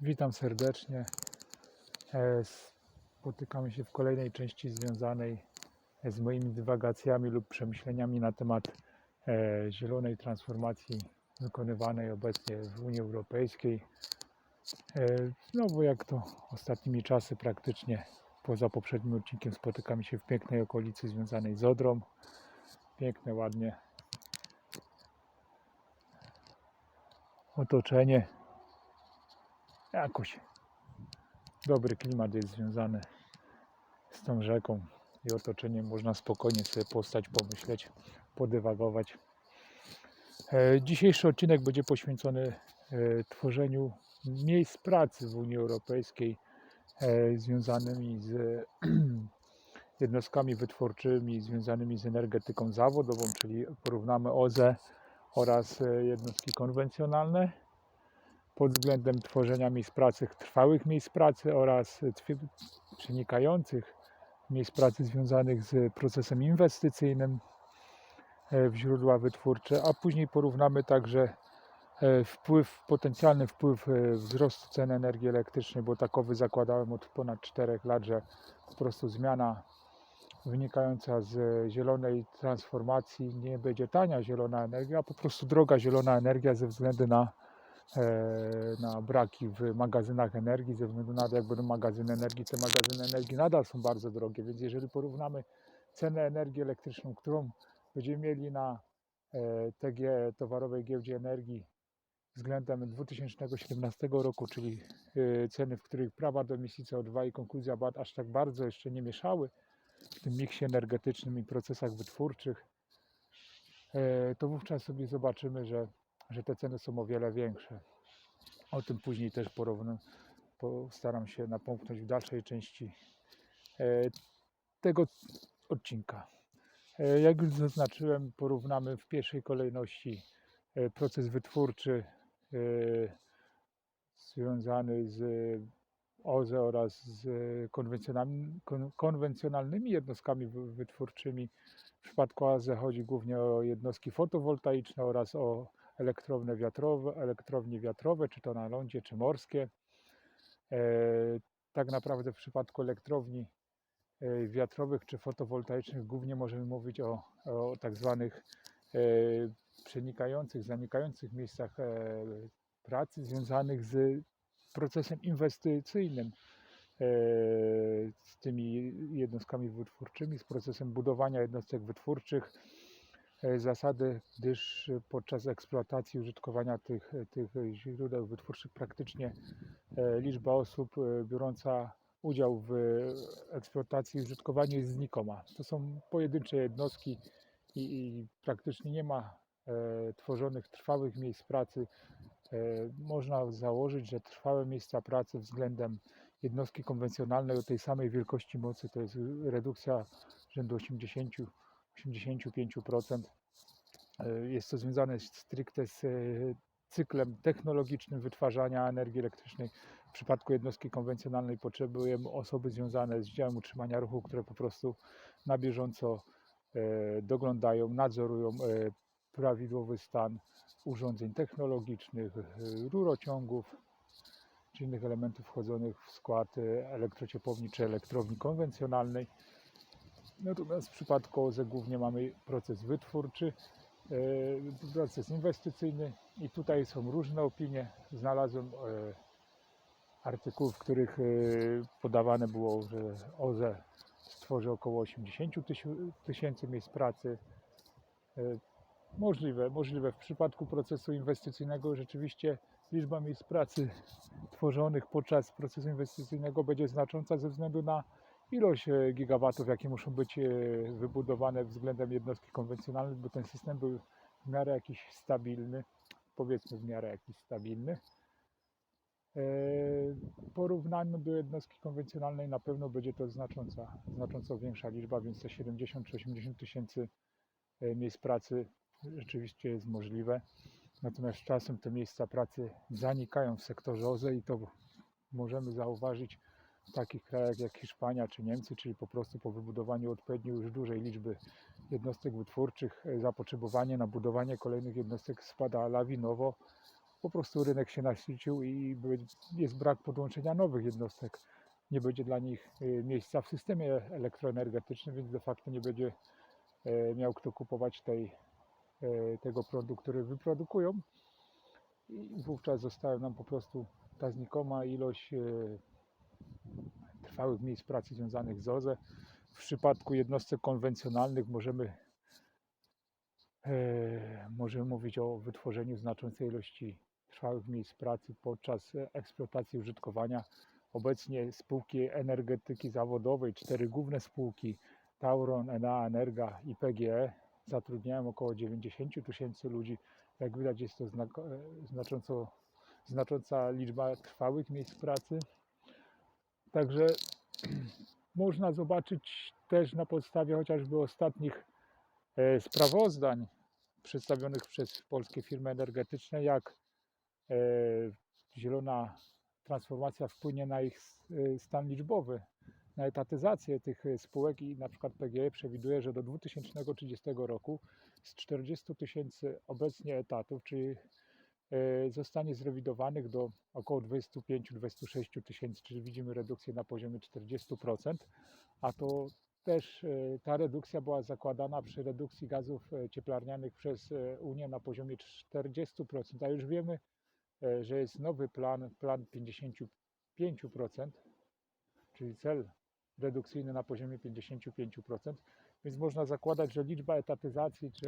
Witam serdecznie. E, Spotykamy się w kolejnej części związanej z moimi dywagacjami lub przemyśleniami na temat e, zielonej transformacji wykonywanej obecnie w Unii Europejskiej. E, Znowu jak to ostatnimi czasy praktycznie poza poprzednim odcinkiem spotykamy się w pięknej okolicy związanej z Odrą. Piękne, ładnie otoczenie. Jakoś dobry klimat jest związany z tą rzeką i otoczeniem. Można spokojnie sobie postać, pomyśleć, podywagować. E, Dzisiejszy odcinek będzie poświęcony e, tworzeniu miejsc pracy w Unii Europejskiej e, związanymi z jednostkami wytwórczymi, związanymi z energetyką zawodową, czyli porównamy OZE oraz jednostki konwencjonalne pod względem tworzenia miejsc pracy, trwałych miejsc pracy oraz przenikających miejsc pracy związanych z procesem inwestycyjnym e, w źródła wytwórcze, a później porównamy także e, wpływ, potencjalny wpływ e, wzrostu cen energii elektrycznej, bo takowy zakładałem od ponad 4 lat, że po prostu zmiana wynikająca z zielonej transformacji nie będzie tania zielona energia, a po prostu droga zielona energia ze względu na na braki w magazynach energii, ze względu na to, jak będą magazyny energii, te magazyny energii nadal są bardzo drogie, więc jeżeli porównamy cenę energii elektryczną, którą będziemy mieli na e, TG, Towarowej Giełdzie Energii względem 2017 roku, czyli e, ceny, w których prawa do emisji CO2 i konkluzja BAT aż tak bardzo jeszcze nie mieszały w tym miksie energetycznym i procesach wytwórczych, e, to wówczas sobie zobaczymy, że że te ceny są o wiele większe. O tym później też porówno, postaram się napomknąć w dalszej części e, tego odcinka. E, Jak już zaznaczyłem, porównamy w pierwszej kolejności e, proces wytwórczy związany z OZE oraz z konwencjonalnymi, kon- konwencjonalnymi jednostkami wy- wytwórczymi. W przypadku OZE chodzi głównie o jednostki fotowoltaiczne oraz o elektrownie wiatrowe, elektrownie wiatrowe, czy to na lądzie, czy morskie. E, tak naprawdę w przypadku elektrowni e, wiatrowych czy fotowoltaicznych głównie możemy mówić o, o tak zwanych e, przenikających, zanikających miejscach pracy związanych z procesem inwestycyjnym z tymi jednostkami wytwórczymi, z procesem budowania jednostek wytwórczych zasady, gdyż podczas eksploatacji użytkowania tych, tych źródeł wytwórczych praktycznie e, liczba osób e, biorąca udział w eksploatacji i użytkowaniu jest znikoma. To są pojedyncze jednostki i, i praktycznie nie ma e, tworzonych trwałych miejsc pracy. E, można założyć, że trwałe miejsca pracy względem jednostki konwencjonalnej o tej samej wielkości mocy to jest redukcja rzędu 80 85%. E, Jest to związane stricte z e, cyklem technologicznym wytwarzania energii elektrycznej. W przypadku jednostki konwencjonalnej potrzebujemy osoby związane z działem utrzymania ruchu, które po prostu na bieżąco e, doglądają, nadzorują prawidłowy stan urządzeń technologicznych, rurociągów czy innych elementów wchodzących w skład elektrociepłowni czy elektrowni konwencjonalnej. Natomiast w przypadku OZE głównie mamy proces wytwórczy, e, proces inwestycyjny i tutaj są różne opinie. Znalazłem e, artykuły, w których e, podawane było, że OZE stworzy około 80 tysiu- tysięcy miejsc pracy. Możliwe, możliwe. W przypadku procesu inwestycyjnego rzeczywiście liczba miejsc pracy tworzonych podczas procesu inwestycyjnego będzie znacząca ze względu na ilość e, gigawatów, jakie muszą być e, wybudowane względem jednostki konwencjonalnej, bo ten system był w miarę jakiś stabilny, powiedzmy w miarę jakiś stabilny. E, porównaniu do jednostki konwencjonalnej na pewno będzie to znacząca, znacząco większa liczba, więc te 70 czy 80 tysięcy miejsc pracy rzeczywiście jest możliwe. Natomiast czasem te miejsca pracy zanikają w sektorze OZE i to możemy zauważyć w takich krajach jak Hiszpania czy Niemcy, czyli po prostu po wybudowaniu odpowiednio już dużej liczby jednostek wytwórczych e, zapotrzebowanie na budowanie kolejnych jednostek spada lawinowo. po prostu rynek się nasycił i jest brak podłączenia nowych jednostek. Nie będzie dla nich y, miejsca w systemie elektroenergetycznym, więc de facto nie będzie e, miał kto kupować tej, e, tego prądu, który wyprodukują. I wówczas została nam po prostu ta znikoma ilość e, trwałych miejsc pracy związanych z OZE. W przypadku jednostek konwencjonalnych możemy, e, możemy mówić o wytworzeniu znaczącej ilości trwałych miejsc pracy podczas eksploatacji użytkowania. Obecnie spółki energetyki zawodowej, cztery główne spółki Tauron, Enea, Energa i PGE zatrudniają około 90 tysięcy ludzi. Jak widać jest to e, znacząco, znacząca liczba trwałych miejsc pracy. Także można zobaczyć też na podstawie chociażby ostatnich e, sprawozdań przedstawionych przez polskie firmy energetyczne, jak e, zielona transformacja wpłynie na ich e, stan liczbowy, na etatyzację tych spółek i na przykład PGE przewiduje, że do 2030 roku z 40 tysięcy obecnie etatów, czyli zostanie zrewidowanych do około 25-26 tysięcy, czyli widzimy redukcję na poziomie 40%, a to też e, ta redukcja była zakładana przy redukcji gazów e, cieplarnianych przez e, Unię na poziomie 40%, a już wiemy, e, że jest nowy plan, plan 55%, czyli cel redukcyjny na poziomie 55%, więc można zakładać, że liczba etatyzacji czy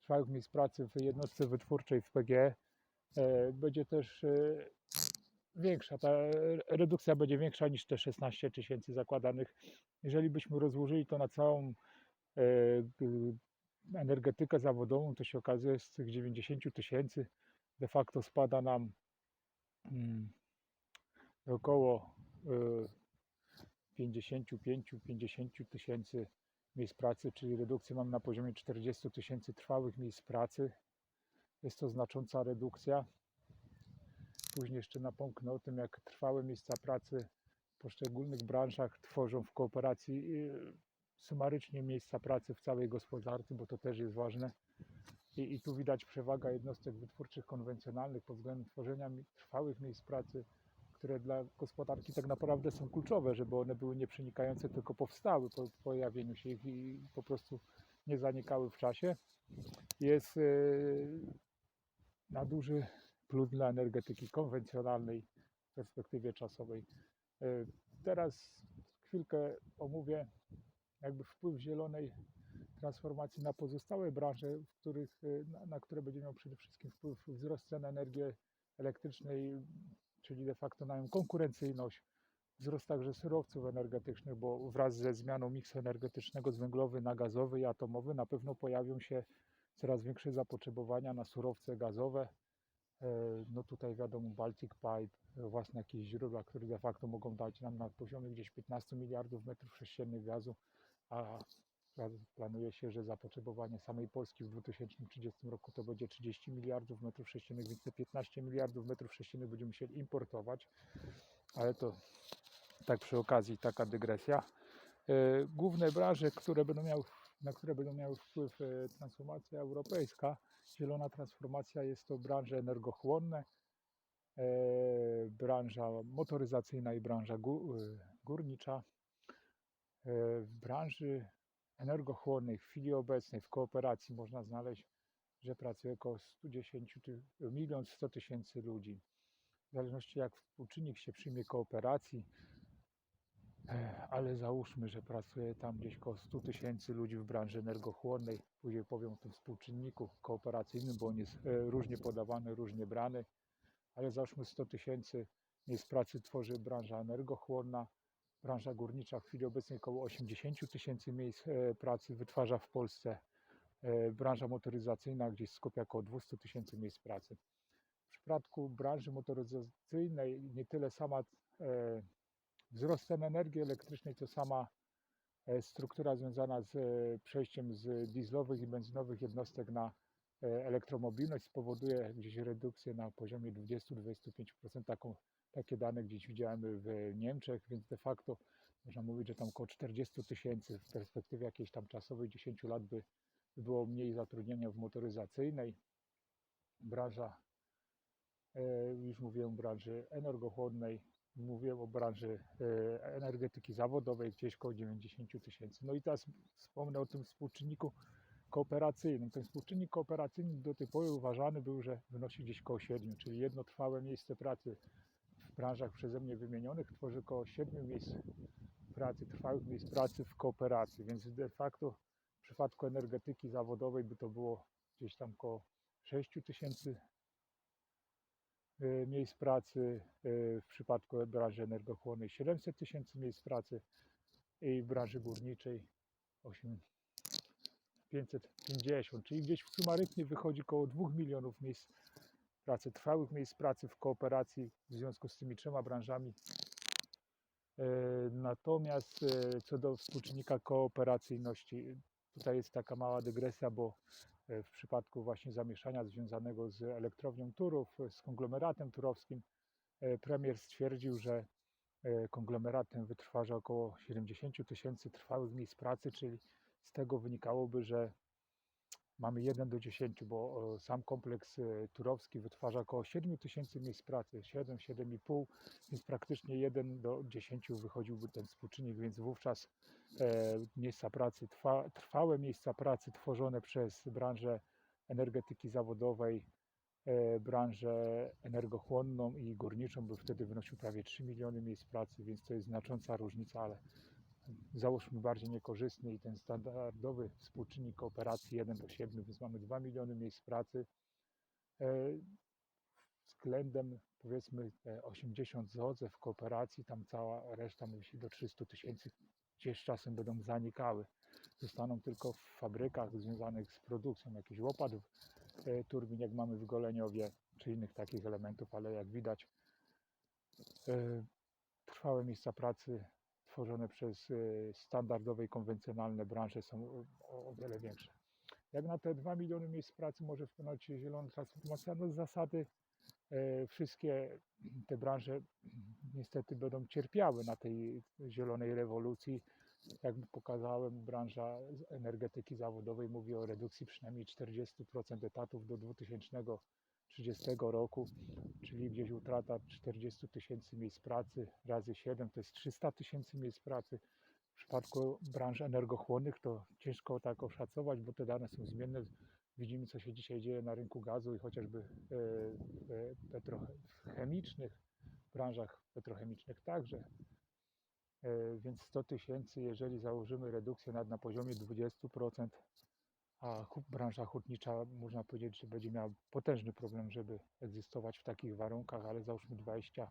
trwałych miejsc pracy w jednostce wytwórczej w PGE e, będzie też e, większa. Ta redukcja będzie większa niż te 16 tysięcy zakładanych. Jeżeli byśmy rozłożyli to na całą e, energetykę zawodową, to się okazuje z tych 90 tysięcy de facto spada nam mm, około e, 55-50 tysięcy miejsc pracy, czyli redukcję mam na poziomie 40 tysięcy trwałych miejsc pracy. Jest to znacząca redukcja. Później jeszcze napomknę o tym, jak trwałe miejsca pracy w poszczególnych branżach tworzą w kooperacji y, sumarycznie miejsca pracy w całej gospodarce, bo to też jest ważne. I, I tu widać przewaga jednostek wytwórczych konwencjonalnych pod względem tworzenia trwałych miejsc pracy, które dla gospodarki tak naprawdę są kluczowe, żeby one były nieprzenikające, tylko powstały po pojawieniu się ich i po prostu nie zanikały w czasie. Jest y, na duży plus dla energetyki konwencjonalnej w perspektywie czasowej. E, Teraz chwilkę omówię jakby wpływ zielonej transformacji na pozostałe branże, w których, e, na, na które będzie miał przede wszystkim wpływ wzrost cen energii elektrycznej, czyli de facto na ją konkurencyjność, wzrost także surowców energetycznych, bo wraz ze zmianą miksu energetycznego z węglowy na gazowy i atomowy na pewno pojawią się coraz większe zapotrzebowania na surowce gazowe, E, No tutaj wiadomo Baltic Pipe, e, własne jakieś źródła, które de facto mogą dać nam na poziomie gdzieś 15 miliardów metrów sześciennych gazu, a pla- planuje się, że zapotrzebowanie samej Polski w 2030 roku to będzie 30 miliardów metrów sześciennych, więc te 15 miliardów metrów sześciennych będziemy musieli importować, ale to tak przy okazji taka dygresja. E, Główne branże, które będą miały, na które będą miały wpływ e, transformacja europejska, zielona transformacja jest to branże energochłonne, e, branża motoryzacyjna i branża e, górnicza. W branży energochłonnej w chwili obecnej w kooperacji można znaleźć, że pracuje około 110 ty- milion 100 tysięcy ludzi. W zależności jak współczynnik się przyjmie kooperacji, ale załóżmy, że pracuje tam gdzieś około 100 tysięcy ludzi w branży energochłonnej. Później powiem o tym współczynniku kooperacyjnym, bo on jest e, różnie podawany, różnie brany, ale załóżmy 100 tysięcy miejsc pracy tworzy branża energochłonna. Branża górnicza w chwili obecnej około 80 tysięcy miejsc e, pracy wytwarza w Polsce. E, Branża motoryzacyjna gdzieś skupia około 200 tysięcy miejsc pracy. W przypadku branży motoryzacyjnej nie tyle sama wzrost energii elektrycznej, co sama e, struktura związana z e, przejściem z dieslowych i benzynowych jednostek na e, elektromobilność spowoduje gdzieś redukcję na poziomie 20-25%. Taką, takie dane gdzieś widziałem w Niemczech, więc de facto można mówić, że tam około 40 tysięcy w perspektywie jakiejś tam czasowej 10 lat by, by było mniej zatrudnienia w motoryzacyjnej. Branża Już mówiłem branży energochłonnej, mówiłem o branży e, energetyki zawodowej, gdzieś koło 90 tysięcy. No i teraz wspomnę o tym współczynniku kooperacyjnym. Ten współczynnik kooperacyjny do tej pory uważany był, że wynosi gdzieś koło 7, czyli jedno trwałe miejsce pracy w branżach przeze mnie wymienionych tworzy około 7 miejsc pracy, trwałych miejsc pracy w kooperacji, więc de facto w przypadku energetyki zawodowej by to było gdzieś tam koło 6 tysięcy miejsc pracy, y, w przypadku branży energochłonnej 700 tysięcy miejsc pracy i w branży górniczej 8 550, czyli gdzieś w sumarycznie wychodzi około 2 milionów miejsc pracy, trwałych miejsc pracy w kooperacji w związku z tymi trzema branżami. E, Natomiast co do współczynnika kooperacyjności, tutaj jest taka mała dygresja, bo w przypadku właśnie zamieszania związanego z elektrownią Turów, z konglomeratem turowskim, e, premier stwierdził, że e, konglomerat ten około 70 tysięcy trwałych miejsc pracy, czyli z tego wynikałoby, że mamy 1 do 10, bo sam kompleks e, turowski wytwarza około 7 tysięcy miejsc pracy, 7, 7,5, więc praktycznie 1 do 10 wychodziłby ten współczynnik, więc wówczas e, miejsca pracy, trwa, trwałe miejsca pracy tworzone przez branżę energetyki zawodowej, e, branżę energochłonną i górniczą by wtedy wynosił prawie 3 miliony miejsc pracy, więc to jest znacząca różnica, ale załóżmy bardziej niekorzystny i ten standardowy współczynnik kooperacji 1 do 7, więc mamy 2 miliony miejsc pracy. E, Względem powiedzmy e, 80 ZOZE w kooperacji, tam cała reszta musi do 300 tysięcy gdzieś czasem będą zanikały. Zostaną tylko w fabrykach związanych z produkcją jakichś łopat e, turbin, jak mamy w Goleniowie, czy innych takich elementów, ale jak widać e, trwałe miejsca pracy tworzone przez e, standardowe i konwencjonalne branże są o, wiele większe. Jak na te 2 miliony miejsc pracy może wpłynąć zielona transformacja? No z zasady e, wszystkie te branże niestety będą cierpiały na tej zielonej rewolucji. Jak pokazałem, branża energetyki zawodowej mówi o redukcji przynajmniej 40% etatów do 2030 roku, czyli gdzieś utrata 40 tysięcy miejsc pracy razy 7 to jest 300 tysięcy miejsc pracy. W przypadku branż energochłonnych to ciężko tak oszacować, bo te dane są zmienne. Widzimy, co się dzisiaj dzieje na rynku gazu i chociażby e, w petrochemicznych branżach petrochemicznych także. E, Więc 100 tysięcy, jeżeli założymy redukcję na, na poziomie 20%, a branża hutnicza można powiedzieć, że będzie miała potężny problem, żeby egzystować w takich warunkach, ale załóżmy 20,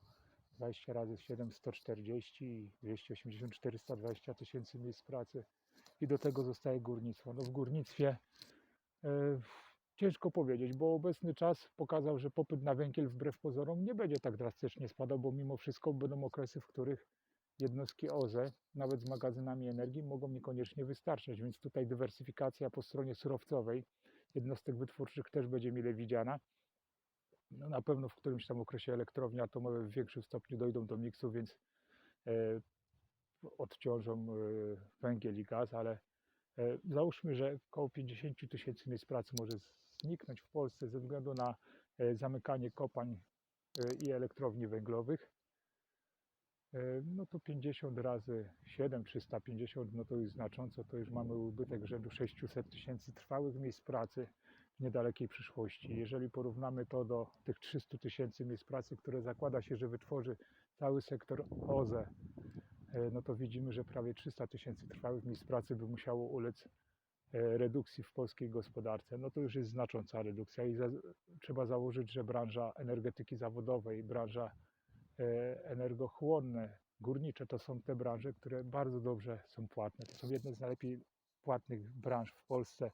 20 razy 7, 140 i 280, 420 tysięcy miejsc pracy i do tego zostaje górnictwo. No w górnictwie e, ciężko powiedzieć, bo obecny czas pokazał, że popyt na węgiel wbrew pozorom nie będzie tak drastycznie spadał, bo mimo wszystko będą okresy, w których jednostki OZE, nawet z magazynami energii, mogą niekoniecznie wystarczać, więc tutaj dywersyfikacja po stronie surowcowej jednostek wytwórczych też będzie mile widziana. No, na pewno w którymś tam okresie elektrownie atomowe w większym stopniu dojdą do miksu, więc e, odciążą e, węgiel i gaz, ale e, załóżmy, że około 50 tysięcy miejsc pracy może zniknąć w Polsce ze względu na zamykanie kopalń e, i elektrowni węglowych. No to 50 razy 7, 350, no to już znacząco, to już mamy ubytek rzędu 600 tysięcy trwałych miejsc pracy w niedalekiej przyszłości. Jeżeli porównamy to do tych 300 tysięcy miejsc pracy, które zakłada się, że wytworzy cały sektor OZE, no to widzimy, że prawie 300 tysięcy trwałych miejsc pracy by musiało ulec e, redukcji w polskiej gospodarce. No to już jest znacząca redukcja i za, trzeba założyć, że branża energetyki zawodowej, branża energochłonne, górnicze to są te branże, które bardzo dobrze są płatne. To są jedne z najlepiej płatnych branż w Polsce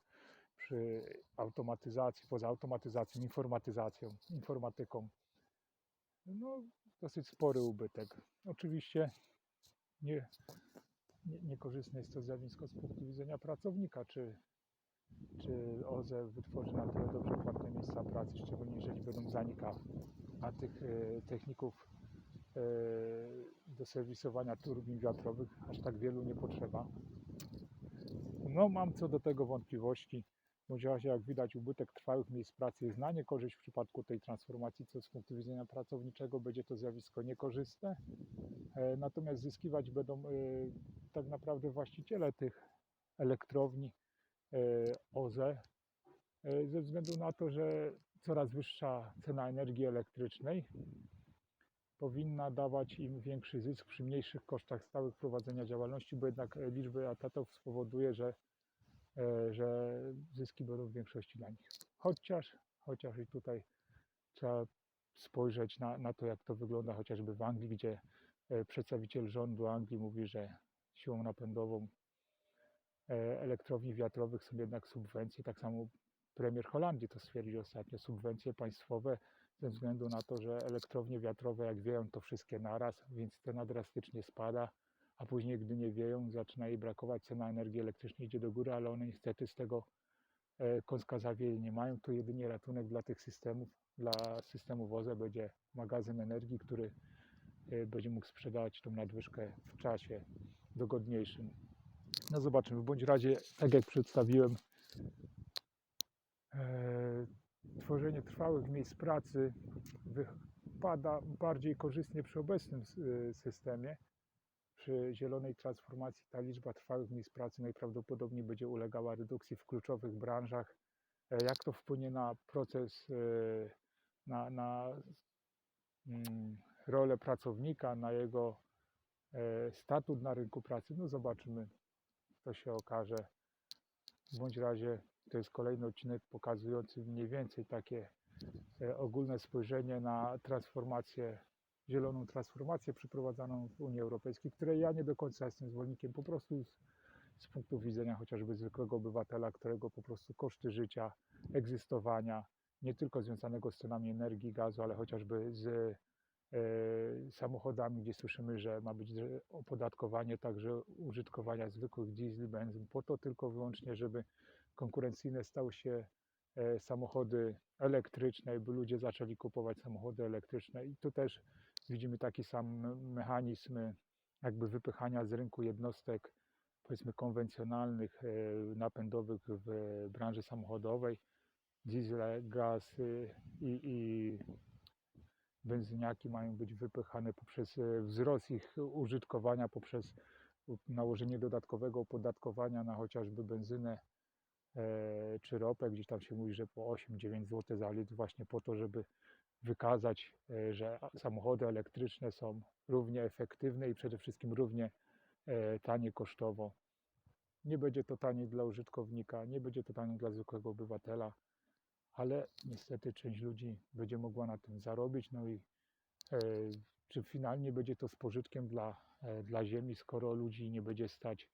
przy automatyzacji, poza automatyzacją, informatyzacją, informatyką. No, dosyć spory ubytek. Oczywiście nie, nie, niekorzystne jest to zjawisko z punktu widzenia pracownika, czy, czy OZE wytworzy na tyle dobrze płatne miejsca pracy, szczególnie jeżeli będą zanikały. A tych e, techników e, do serwisowania turbin wiatrowych aż tak wielu nie potrzeba. No mam co do tego wątpliwości. bądź razie jak widać ubytek trwałych miejsc pracy jest na niekorzyść w przypadku tej transformacji, co z punktu widzenia pracowniczego będzie to zjawisko niekorzystne. E, Natomiast zyskiwać będą e, tak naprawdę właściciele tych elektrowni e, OZE e, ze względu na to, że coraz wyższa cena energii elektrycznej powinna dawać im większy zysk przy mniejszych kosztach stałych prowadzenia działalności, bo jednak e, liczby etatów spowoduje, że, e, że zyski będą w większości dla nich. Chociaż, chociaż i tutaj trzeba spojrzeć na, na to, jak to wygląda chociażby w Anglii, gdzie e, przedstawiciel rządu Anglii mówi, że siłą napędową elektrowni wiatrowych są jednak subwencje. Tak samo premier Holandii to stwierdził ostatnio, subwencje państwowe ze względu na to, że elektrownie wiatrowe jak wieją to wszystkie naraz, więc cena drastycznie spada, a później gdy nie wieją zaczyna jej brakować, cena energii elektrycznej idzie do góry, ale one niestety z tego e, kąska zawieje nie mają. To jedynie ratunek dla tych systemów, dla systemu WOZE będzie magazyn energii, który e, będzie mógł sprzedawać tą nadwyżkę w czasie dogodniejszym. No zobaczymy. W bądź razie, tak jak przedstawiłem, e, tworzenie trwałych miejsc pracy wypada bardziej korzystnie przy obecnym y, systemie. Przy zielonej transformacji ta liczba trwałych miejsc pracy najprawdopodobniej będzie ulegała redukcji w kluczowych branżach. E, Jak to wpłynie na proces, y, na, na mm, rolę pracownika, na jego e, statut na rynku pracy? No zobaczymy, to się okaże. W bądź razie to jest kolejny odcinek pokazujący mniej więcej takie e, ogólne spojrzenie na transformację, zieloną transformację przeprowadzaną w Unii Europejskiej, której ja nie do końca jestem zwolennikiem, po prostu z, z punktu widzenia chociażby zwykłego obywatela, którego po prostu koszty życia, egzystowania, nie tylko związanego z cenami energii, gazu, ale chociażby z e, samochodami, gdzie słyszymy, że ma być opodatkowanie także użytkowania zwykłych diesli, benzyn, po to tylko wyłącznie, żeby konkurencyjne stały się e, samochody elektryczne, by ludzie zaczęli kupować samochody elektryczne. I tu też widzimy taki sam mechanizm e, jakby wypychania z rynku jednostek, powiedzmy konwencjonalnych, e, napędowych w branży samochodowej, diesle, gaz y, i, i benzyniaki mają być wypychane poprzez e, wzrost ich użytkowania, poprzez nałożenie dodatkowego opodatkowania na chociażby benzynę e, czy ropę, gdzieś tam się mówi, że po 8-9 zł za litr właśnie po to, żeby wykazać, e, że samochody elektryczne są równie efektywne i przede wszystkim równie e, tanie kosztowo. Nie będzie to tanie dla użytkownika, nie będzie to tanie dla zwykłego obywatela, ale niestety część ludzi będzie mogła na tym zarobić. No i e, czy finalnie będzie to z pożytkiem dla, e, dla ziemi, skoro ludzi nie będzie stać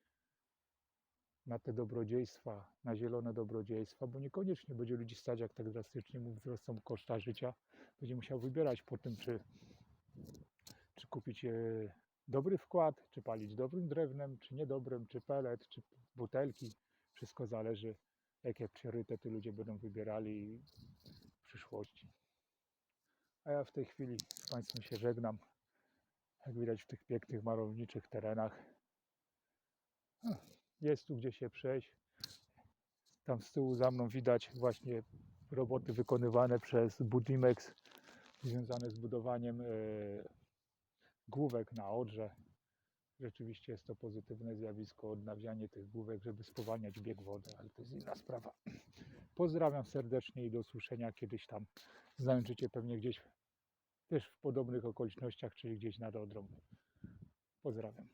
na te dobrodziejstwa, na zielone dobrodziejstwa, bo niekoniecznie będzie ludzi stać, jak tak drastycznie mu wzrosną koszta życia. Będzie musiał wybierać po tym, czy, czy kupić e, dobry wkład, czy palić dobrym drewnem, czy niedobrym, czy pelet, czy butelki. Wszystko zależy, jakie priorytety ludzie będą wybierali w przyszłości. A ja w tej chwili z Państwem się żegnam. Jak widać w tych pięknych, malowniczych terenach. Jest tu gdzie się przejść. Tam z tyłu za mną widać właśnie roboty wykonywane przez Budimex związane z budowaniem e, główek na Odrze. Rzeczywiście jest to pozytywne zjawisko, odnawianie tych główek, żeby spowalniać bieg wody, ale to jest inna sprawa. Pozdrawiam serdecznie i do usłyszenia kiedyś tam. Znajdziecie pewnie gdzieś też w podobnych okolicznościach, czyli gdzieś nad Odrą. Pozdrawiam.